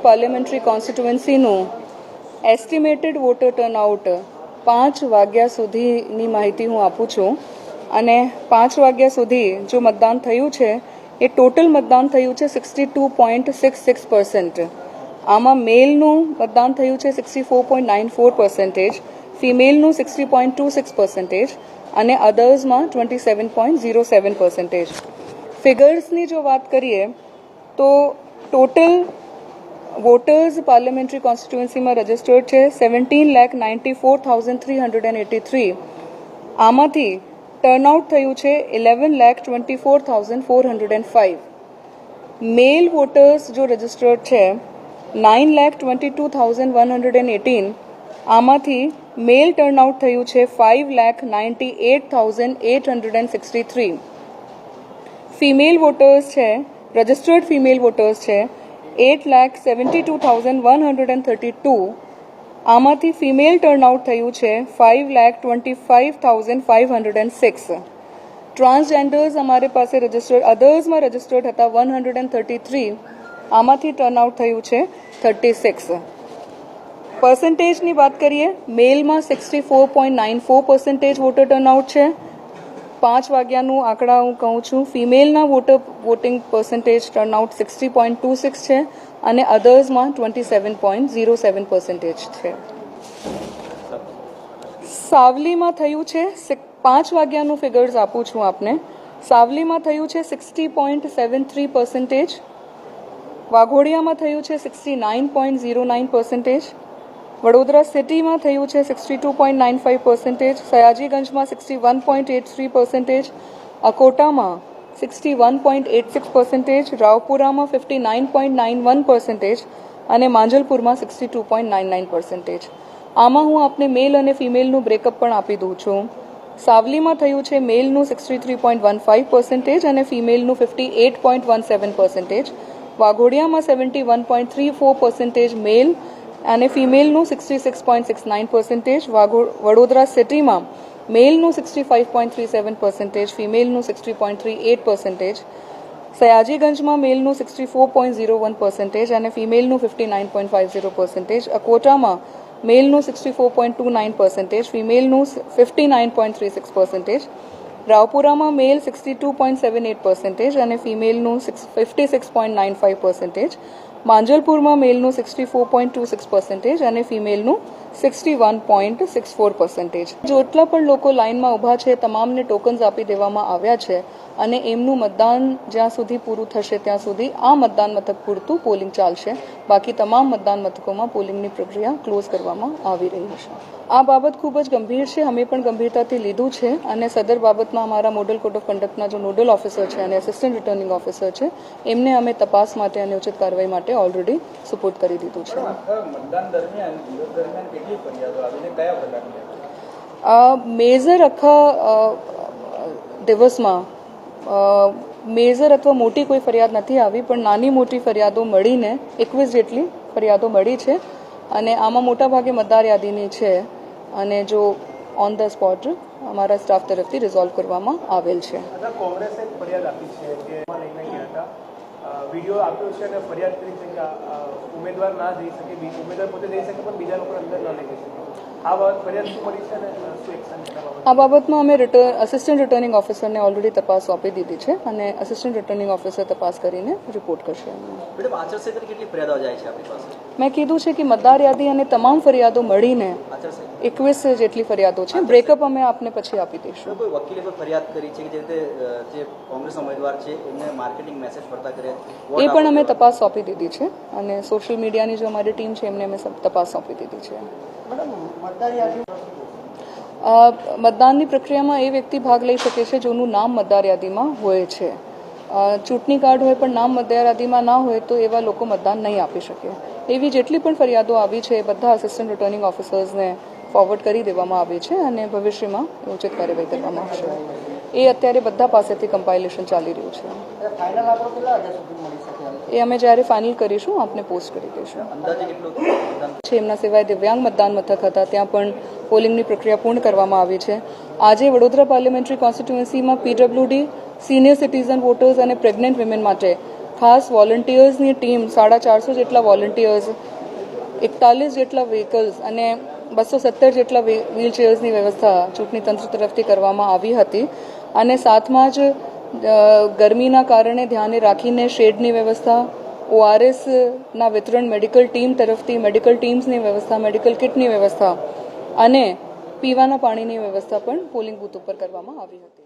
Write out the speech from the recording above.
Vadodara parliamentary કોન્સ્ટિટ્યુએન્સીનું estimated voter turnout પાંચ વાગ્યા સુધીની માહિતી હું આપું છું. અને પાંચ વાગ્યા સુધી જો મતદાન થયું છે, એ ટોટલ મતદાન થયું છે sixty two point six six percent. આમાં મેલનું મતદાન થયું છે sixty four point nine four percentage, ફિમેલનું sixty point two six percentage અને અધર્સમાં twenty seven point zero seven percentage. ફિગર્સની જો વાત કરીએ, તો ટોટલ વોટર્સ પાર્લામેન્ટરી કોન્સ્ટિટ્યુન્સીમાં રજિસ્ટર્ડ છે seventeen lakh ninety four thousand three hundred and eighty three આમાંથી turnout થયું છે eleven lakh twenty four thousand four hundred and five male voters જો રજિસ્ટર્ડ છે nine lakh twenty two thousand one hundred and eighteen આમાંથી male turnout થયું છે five lakh ninety eight thousand eight hundred and sixty three female voters છે registered female voters છે eight lakh seventy two thousand one hundred and thirty two આમાંથી female turnout થયું છે five lakh twenty five thousand five hundred and six transgenders અમારી પાસે registered અધર્સમાં registered હતા one hundred and thirty three આમાંથી turnout થયું છે થર્ટી સિક્સ પર્સન્ટેજની વાત કરીએ મેલમાં sixty four point nine four percentage voter turnout છે. પાંચ વાગ્યાનું આંકડા હું કહું છું. ફિમેલના voter voting percentage turnout sixty point two six છે અને અધર્સમાં twenty seven point zero seven percentage છે. સાવલીમાં થયું છે પાંચ વાગ્યાનું ફિગર્સ આપું છું આપને. સાવલીમાં થયું છે sixty point seven three percentage વાઘોડિયામાં થયું છે sixty nine point zero nine percentage Vadodara સિટીમાં થયું છે sixty two point nine five percentage, સયાજીગંજમાં sixty one point eight three percentage, અકોટામાં sixty one point eight six percentage, રાવપુરામાં fifty nine point nine one percentage અને માંજલપુરમાં sixty two point nine nine percentage. આમાં હું આપને મેલ અને ફિમેલનું breakup પણ આપી દઉં છું. સાવલીમાં થયું છે મેલનું sixty three point one five percentage અને ફિમેલનું fifty eight point one seven percentage. વાઘોડિયામાં seventy one point three four percentage male અને ફિમેલનું sixty six point six nine percentage Vadodara સિટીમાં મેલનું sixty five point three seven percentage ફિમેલનું sixty point three eight percentage સયાજીગંજમાં મેલનું sixty four point zero one percentage અને ફિમેલનું fifty nine point five zero percentage અકોટામાં મેલનું sixty four point two nine percentage ફિમેલનું fifty nine point three six percentage રાવપુરામાં male sixty two point seven eight percentage અને ફિમેલનું six fifty six point nine five percentage માંજલપુરમાં મેલનું sixty four point two six percentage અને ફિમેલનું sixty one point six four percentage જેટલા પણ લોકો લાઇનમાં ઊભા છે, તમામને tokens આપી દેવામાં આવ્યા છે અને એમનું મતદાન જ્યાં સુધી પૂરું થશે, ત્યાં સુધી આ મતદાન મથક પૂરતું પોલિંગ ચાલશે. બાકી તમામ મતદાન મથકોમાં પોલિંગની પ્રક્રિયા ક્લોઝ કરવામાં આવી રહી છે. આ બાબત ખૂબ જ ગંભીર છે. અમે પણ ગંભીરતાથી લીધું છે અને સદર બાબતમાં અમારા મોડલ કોડ ઓફ કન્ડક્ટના જો નોડલ ઓફિસર છે અને એસિસ્ટન્ટ રિટર્નિંગ ઓફિસર છે, એમને અમે તપાસ માટે અને ઉચિત કાર્યવાહી માટે ઓલરેડી સુપોર્ટ કરી દીધું છે. મેજર આખા દિવસમાં મેજર અથવા મોટી કોઈ ફરિયાદ નથી આવી પણ નાની મોટી ફરિયાદો મળીને એકવીસ જેટલી ફરિયાદો મળી છે. અને આમાં મોટાભાગે મતદાર યાદીની છે. અને જો ઓન ધ સ્પોટ અમારા સ્ટાફ તરફથી રિઝોલ્વ કરવામાં આવેલ છે. કોંગ્રેસે ફરિયાદ આપી છે કે વીડિયો આપ્યો છે અને ફરિયાદ કરી છે કે ઉમેદવાર ના જઈ શકે ઉમેદવાર પોતે જઈ શકે, પણ બીજા લોકો અંદર ના લઈ જઈ શકે. આ બાબત ફરિયાદ શું મળી છે અને શું એક્શન આ બાબતમાં અમે રિટર્ન અસિસ્ટન્ટ રિટર્નિંગ ઓફિસરને ઓલરેડી તપાસ સોંપી દીધી છે અને અસિસ્ટન્ટ રિટર્નિંગ ઓફિસર તપાસ કરીને રિપોર્ટ કરશે. મેડમ આચારસંહિતા કેટલી ફરિયાદો જાય છે આપણી પાસે? મેં કીધું છે કે મતદાર યાદી અને તમામ ફરિયાદો મળીને એકવીસ જેટલી ફરિયાદો છે. બ્રેકઅપ અમે આપને પછી આપી દઈશું. કોઈ વકીલે કોઈ ફરિયાદ કરી છે કે જે રીતે જે કોંગ્રેસ ઉમેદવાર છે એમને માર્કેટિંગ મેસેજ ફરતા કર્યા? એ પણ અમે તપાસ સોંપી દીધી છે અને સોશિયલ મીડિયાની જો અમારી ટીમ છે એમને અમે તપાસ સોંપી દીધી છે. અ, મતદાનની પ્રક્રિયામાં એ વ્યક્તિ ભાગ લઈ શકે છે જેનું નામ મતદાર યાદીમાં હોય છે. ચૂંટણી કાર્ડ હોય પણ નામ મતદાર યાદીમાં ના હોય તો એવા લોકો મતદાન નહીં આપી શકે. એવી જેટલી પણ ફરિયાદો આવી છે બધા આસિસ્ટન્ટ રિટર્નિંગ ઓફિસર્સને ફોરવર્ડ કરી દેવામાં આવી છે અને ભવિષ્યમાં ઉચિત કાર્યવાહી કરવામાં આવશે. એ અત્યારે બધા પાસેથી કમ્પાઇલેશન ચાલી રહ્યું છે. એ અમે જ્યારે ફાઇનલ કરીશું આપને પોસ્ટ કરી દઈશું. છે એમના સિવાય દિવ્યાંગ મતદાન મથક હતા ત્યાં પણ પોલિંગની પ્રક્રિયા પૂર્ણ કરવામાં આવી છે. આજે વડોદરા પાર્લિમેન્ટરી કોન્સ્ટિટ્યુએન્સીમાં પીડબ્લ્યુડી સિનિયર સિટીઝન વોટર્સ અને પ્રેગ્નન્ટ વિમેન માટે ખાસ વોલન્ટિયર્સની ટીમ સાડા ચારસો જેટલા વોલન્ટિયર્સ એકતાલીસ જેટલા વ્હીકલ્સ અને બસો સત્તર જેટલા વ્હીલચેર્સની વ્યવસ્થા ચૂંટણી તંત્ર તરફથી કરવામાં આવી હતી. અને સાથમાં જ ગરમીના કારણે ધ્યાને રાખીને શેડની વ્યવસ્થા ઓઆરએસના વિતરણ મેડિકલ ટીમ તરફથી, મેડિકલ ટીમ્સની વ્યવસ્થા, મેડિકલ કિટની વ્યવસ્થા અને પીવાના પાણીની વ્યવસ્થા પણ પોલિંગ બૂથ ઉપર કરવામાં આવી હતી.